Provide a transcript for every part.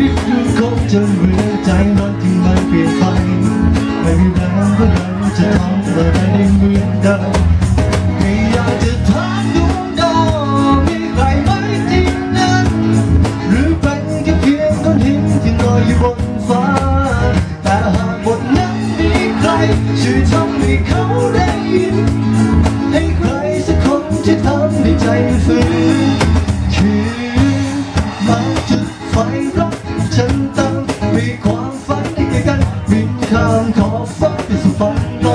นิดนึคบจนเบื่อใจมันที่มันเปลี่ยนไปไม่มีแรงก็เราจะทำอะไรได้เหมือนเดิมไยากจะถามดวงดามีใครไหมที่นั้น หรือเป็นแค่เพียงก้อหินที่ลอยอยู่บนฟ้า แต่หากบทนั้นมีใครช่วยทำให้เขาได้ยิน ให้ใครสักคนที่ทำให้ใจฟื้นคือมาจุดไฟ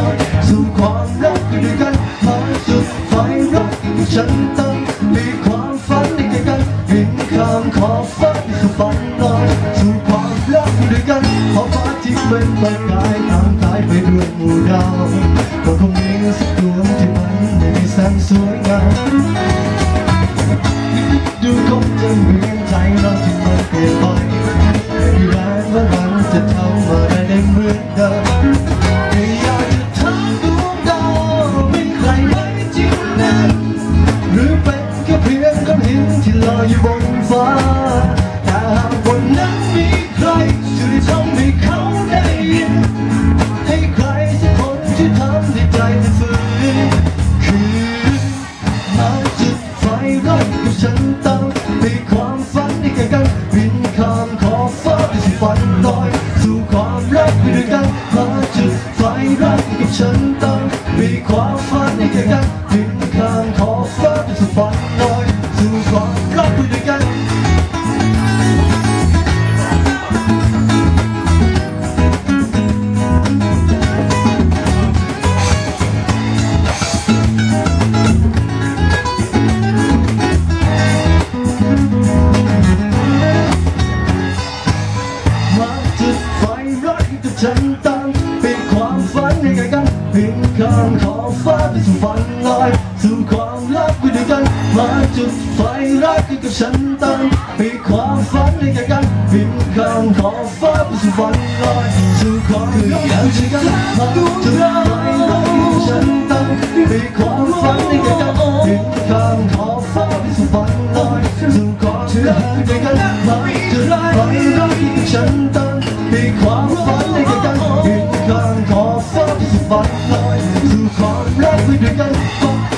อยสู่ความรักไปด้วยกันมาจุดไฟรักฉันตั้งมีความฝันให้แก่กันบินข้ามขอบฟ้าสู่ฝันลอยสู่ความรักไปด้วยกันขอฟ้าที่เป็นประกายตามกายไปด้วยหมู่ดาวก็คงมีสักดวงที่มันมีแสงสวยงามดูคงจะมื หินที่ลอยอยู่บนฟ้าแต่หากวันนั้นมีใครจะได้ทำให้เขาได้ยินให้ใครสักคนที่ทำให้ใจมันฟื้นคือมาจุดไฟรักกับฉันตั้งมีความฝันให้แก่กันบินข้ามขอบฟ้าไปสู่ฝันลอยสู่ความรักไปด้วยกันมาจุดไฟรักกับฉันตั้งมีความฝันให้แก่กันบินข้ามขอบฟ้าไปสู่ฝัน ฉันตั้งเป็นความฝันให้แก่กันบินข้ามขอบฟ้าไปสู่ฝันลอยสู่ความรักไปด้วยกันมาจุดไฟรักกับฉันตั้งเป็นความฝันให้แก่กันบินข้ามขอบฟ้าไปสู่ฝันลอยสู่ความรักไปด้วยกันมาจุดไฟรักกับฉันตั้งเป็นความฝัน บินข้